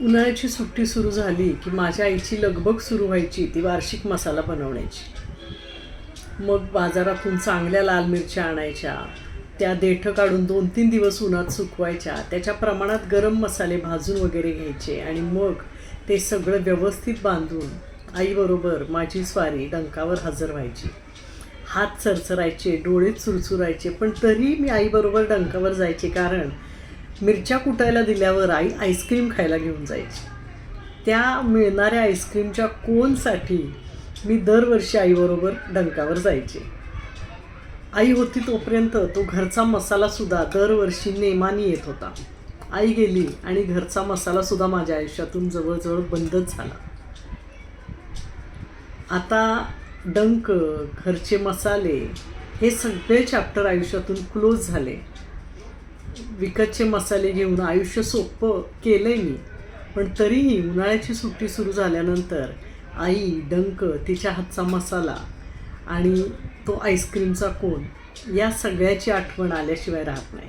उन्हाळ्याची सुट्टी सुरू झाली की माझ्या आईची लगबग सुरू व्हायची ती वार्षिक मसाला बनवण्याची. मग बाजारातून चांगल्या लाल मिरच्या आणायच्या त्या देठं काढून दोन तीन दिवस उन्हात सुकवायच्या त्याच्या प्रमाणात गरम मसाले भाजून वगैरे घ्यायचे आणि मग ते सगळं व्यवस्थित बांधून आईबरोबर माझी स्वारी डंकावर हजर व्हायची. हात चरचरायचे डोळे चुरचुरायचे पण तरी मी आईबरोबर डंकावर जायचे कारण मिरच्या कुटायला दिल्यावर आई आईस्क्रीम खायला घेऊन जायची. त्या मिळणाऱ्या आईस्क्रीमच्या कोनसाठी मी दरवर्षी आईबरोबर डंकावर जायचे. आई होती तोपर्यंत तो घरचा मसालासुद्धा दरवर्षी नेमानी येत होता. आई गेली आणि घरचा मसालासुद्धा माझ्या आयुष्यातून जवळजवळ बंदच झाला. आता डंक घरचे मसाले हे सगळे चॅप्टर आयुष्यातून क्लोज झाले. विकतचे मसाले घेऊन आयुष्य सोपं केलं आहे मी. पण तरीही उन्हाळ्याची सुट्टी सुरू झाल्यानंतर आई डंक तिच्या हातचा मसाला आणि तो आईस्क्रीमचा कोन या सगळ्याची आठवण आल्याशिवाय राहत नाही.